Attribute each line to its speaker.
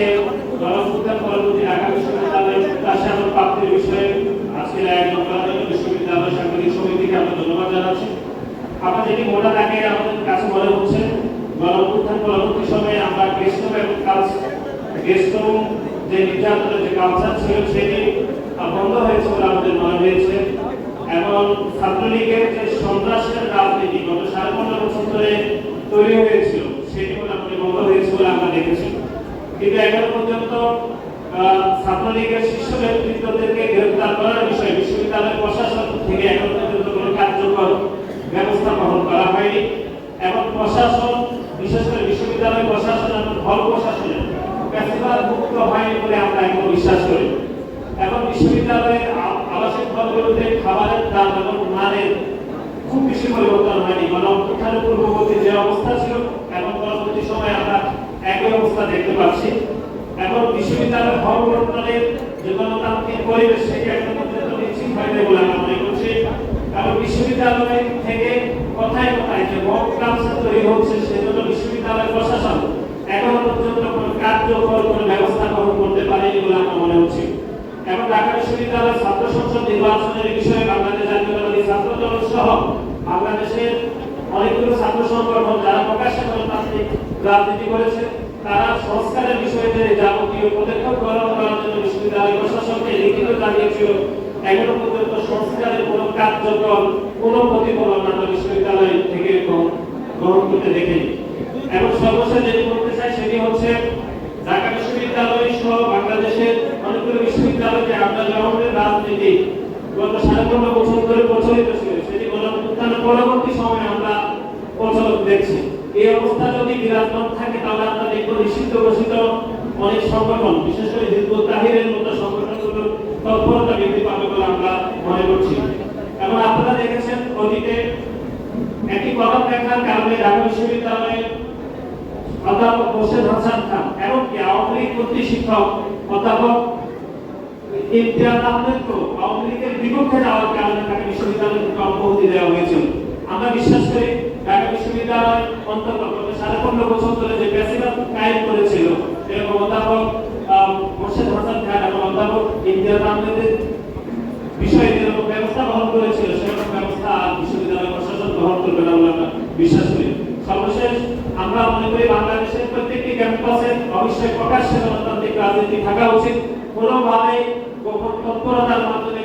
Speaker 1: আজকে গণপ্রধান পরবর্তী ঢাকা বিশ্ববিদ্যালয় চাষাবাদ প্রাপ্তির বিষয়ে আজকের আয়োজন বিশ্ববিদ্যালয় সাংবাদিক সমিতিকে আমরা ধন্যবাদ জানাচ্ছি। আমরা যেটি মোটা থাকে আমাদের কাছে মনে হচ্ছে গণপ্রধান পরবর্তী সময়ে আমরা গেস্ট এবং কাজ গেস্ট যে নির্যাতনের যে কালচার ছিল সেটি বন্ধ হয়েছে বলে আমাদের মনে হয়েছে এবং ছাত্রলীগের যে সন্ত্রাসের রাজনীতি গত সাড়ে পনেরো বছর ধরে তৈরি হয়েছিল, সেটি মোটামুটি বন্ধ হয়েছে বলে আমরা দেখেছি। কিন্তু এখনও পর্যন্ত ছাত্রলীগের শীর্ষ নেতৃত্বদেরকে গ্রেফতার করার বিষয়ে বিশ্ববিদ্যালয় প্রশাসন থেকে এখনও পর্যন্ত কোনো কার্যকর ব্যবস্থা গ্রহণ করা হয়নি এবং প্রশাসন, বিশেষ করে বিশ্ববিদ্যালয় প্রশাসন এবং হল প্রশাসনের ফেস্টিভাল মুক্ত হয়নি বলে আমরা এখন বিশ্বাস করি। এখন বিশ্ববিদ্যালয়ের আবাসিক হলগুলোতে খাবারের দাম এবং মানের খুব বেশি পরিবর্তন হয়নি। মানে অভ্যুত্থানের পূর্ববর্তী যে অবস্থা ছিল এবং পরবর্তী সময়ে আমরা একই অবস্থা দেখতে পাচ্ছি। এখন বিশ্ববিদ্যালয়ের হল বন্টনের যে গণতান্ত্রিক পরিবেশ সেটি এখন পর্যন্ত নিশ্চিত হয়নি বলে আমরা মনে করছি। কারণ বিশ্ববিদ্যালয় থেকে কথায় কথায় যে মক কাউন্সিল তৈরি হচ্ছে, সেজন্য বিশ্ববিদ্যালয় প্রশাসন এখনও পর্যন্ত কোনো কার্যকর কোনো ব্যবস্থা গ্রহণ করতে পারেনি বলে আমার মনে হচ্ছে এবং ঢাকা বিশ্ববিদ্যালয় ছাত্র সংসদ নির্বাচনের বিষয়ে বাংলাদেশ জাতীয়তাবাদী ছাত্র দল সহ বাংলাদেশের অনেকগুলো ছাত্র সংগঠন যারা প্রকাশ্যে গণতান্ত্রিক রাজনীতি করেছে তারা সংস্কারের বিষয়ে যাবতীয় পদক্ষেপ গ্রহণ করার জন্য বিশ্ববিদ্যালয় প্রশাসনকে লিখিত জানিয়েছিল। এখনও পর্যন্ত সংস্কারের কোনো কার্যকর কোনো প্রতিফলন আমরা বিশ্ববিদ্যালয় থেকে গ্রহণ- করতে দেখিনি। এবং সর্বশেষ যেটি বলতে চাই সেটি হচ্ছে, ঢাকা বিশ্ববিদ্যালয় সহ বাংলাদেশের অনেকগুলো বিশ্ববিদ্যালয়কে আমরা জনগণের রাজনীতি গত সাড়ে পনেরো বছর ধরে প্রচলিত ছিল। সেটি গণপ্রত্যানের পরবর্তী সময়ে আমরা প্রচলন দেখছি। এই অবস্থা যদি বিরাজমান থাকে, তাহলে নিষিদ্ধ ঘোষিত অনেক সংগঠন, বিশেষ করে হিজবুত তাহিরের মতো তৎপরতা বৃদ্ধি পাবে বলে আমরা মনে করছি। এবং আপনারা দেখেছেন অতীতে দেখার কারণে ঢাকা অধ্যাপক মোর্শেদ হাসান খান এমনকি আওয়ামী লীগ শিক্ষক অধ্যাপক ইমতিয়াজ আওয়ামী লীগের বিপক্ষে যাওয়ার কারণে তাকে বিশ্ববিদ্যালয় থেকে অব্যাহতি দেওয়া হয়েছিল। আমরা বিশ্বাস করি ঢাকা বিশ্ববিদ্যালয় অন্তত গত সাড়ে পনেরো বছর ধরে যে প্যাসিভাল কায়েম করেছিল এরকম অধ্যাপক মোর্শেদ হাসান খান এবং অধ্যাপক ইমতিয়াজ আহমেদের বিষয়ে যেরকম ব্যবস্থা গ্রহণ করেছিল, সেরকম ব্যবস্থা বিশ্ববিদ্যালয় প্রশাসন গ্রহণ করবে না আমরা বিশ্বাস করি। সর্বশেষ, আমরা মনে করি বাংলাদেশের প্রত্যেকটি ক্যাম্পাসে অবশ্যই প্রকাশ্যে গণতান্ত্রিক রাজনীতি থাকা উচিত। কোনোভাবে গোপন তৎপরতার মাধ্যমে